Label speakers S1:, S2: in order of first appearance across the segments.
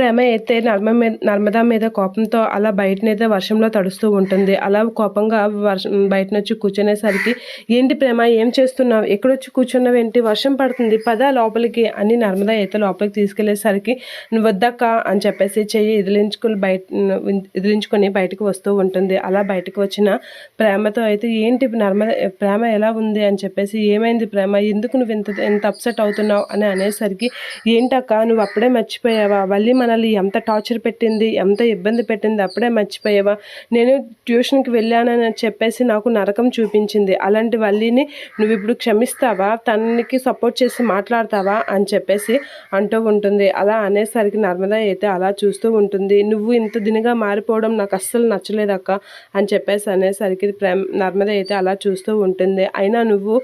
S1: ప్రేమ అయితే నర్మ మీద నర్మదా మీద కోపంతో అలా బయటనైతే వర్షంలో తడుస్తూ ఉంటుంది. అలా కోపంగా వర్షం బయట నుంచి కూర్చునేసరికి ఏంటి ప్రేమ ఏం చేస్తున్నావు? ఎక్కడొచ్చి కూర్చున్నావు ఏంటి వర్షం పడుతుంది పద లోపలికి అని నర్మదా అయితే లోపలికి తీసుకెళ్ళేసరికి నువ్వు వద్దక్క అని చెప్పేసి చెయ్యి ఎదిలించుకుని బయట ఎదిలించుకొని బయటకు వస్తూ ఉంటుంది. అలా బయటకు వచ్చిన ప్రేమతో అయితే ఏంటి నర్మద ప్రేమ ఎలా ఉంది? అని చెప్పేసి ఏమైంది ప్రేమ? ఎందుకు నువ్వు ఇంత ఎంత అప్సెట్ అవుతున్నావు? అని అనేసరికి ఏంటక్క? నువ్వు అప్పుడే మర్చిపోయావా? మళ్ళీ మన మనల్ని ఎంత టార్చర్ పెట్టింది ఎంత ఇబ్బంది పెట్టింది అప్పుడే మర్చిపోయావా? నేను ట్యూషన్కి వెళ్ళానని చెప్పేసి నాకు నరకం చూపించింది. అలాంటి వల్లిని నువ్వు ఇప్పుడు క్షమిస్తావా? తనకి సపోర్ట్ చేసి మాట్లాడతావా? అని చెప్పేసి అంటూ ఉంటుంది. అలా అనేసరికి నర్మదా అయితే అలా చూస్తూ ఉంటుంది. నువ్వు ఇంత దినిగా మారిపోవడం నాకు అస్సలు నచ్చలేదక్క అని చెప్పేసి అనేసరికి ప్రేమ నర్మద అయితే అలా చూస్తూ ఉంటుంది. అయినా నువ్వు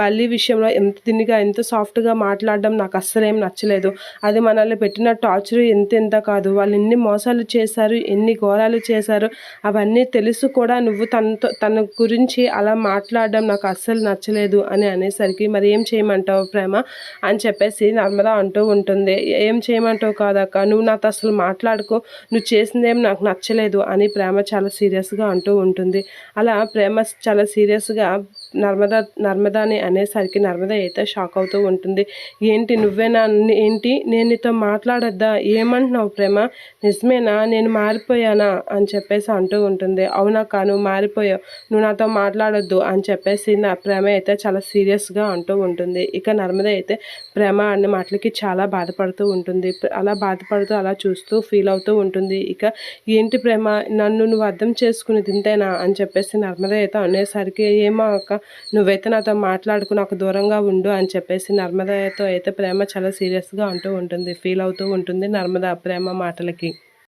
S1: బల్లి విషయంలో ఎంత దినిగా ఎంత సాఫ్ట్గా మాట్లాడడం నాకు అస్సలేం నచ్చలేదు. అది మనల్ని పెట్టిన టార్చర్ ఎంతెంత కాదు. వాళ్ళు ఎన్ని మోసాలు చేశారు ఎన్ని ఘోరాలు చేశారు అవన్నీ తెలుసు కూడా నువ్వు తనతో తన గురించి అలా మాట్లాడడం నాకు అస్సలు నచ్చలేదు అని అనేసరికి మరి ఏం చేయమంటావు ప్రేమ? అని చెప్పేసి నర్మద అంటూ ఉంటుంది. ఏం చేయమంటావు కాదక్క? నువ్వు నాతో అసలు మాట్లాడుకో. నువ్వు చేసిందేం నాకు నచ్చలేదు అని ప్రేమ చాలా సీరియస్గా అంటూ ఉంటుంది. అలా ప్రేమ చాలా సీరియస్గా నర్మదా నర్మదాని అనేసరికి నర్మద అయితే షాక్ అవుతూ ఉంటుంది. ఏంటి నువ్వేనా ఏంటి? నేను నీతో మాట్లాడొద్దా? ఏమంటున్నావు ప్రేమ? నిజమేనా? నేను మారిపోయానా? అని చెప్పేసి అంటూ ఉంటుంది. అవునా కా నువ్వు మారిపోయావు. నువ్వు నాతో మాట్లాడొద్దు అని చెప్పేసి నా ప్రేమ అయితే చాలా సీరియస్గా అంటూ ఉంటుంది. ఇక నర్మద అయితే ప్రేమ అనే మాటలకి చాలా బాధపడుతూ ఉంటుంది. అలా బాధపడుతూ అలా చూస్తూ ఫీల్ అవుతూ ఉంటుంది. ఇక ఏంటి ప్రేమ? నన్ను నువ్వు అర్థం చేసుకుని తింటేనా అని చెప్పేసి నర్మద అయితే అనేసరికి ఏమో అక్క నువ్వైతే నాతో మాట్లాడుకు నాకు దూరంగా ఉండు అని చెప్పేసి నర్మదతో అయితే ప్రేమ చాలా సీరియస్గా అంటూ ఉంటుంది ఫీల్ అవుతూ ఉంటుంది నర్మద ప్రేమ మాటలకి.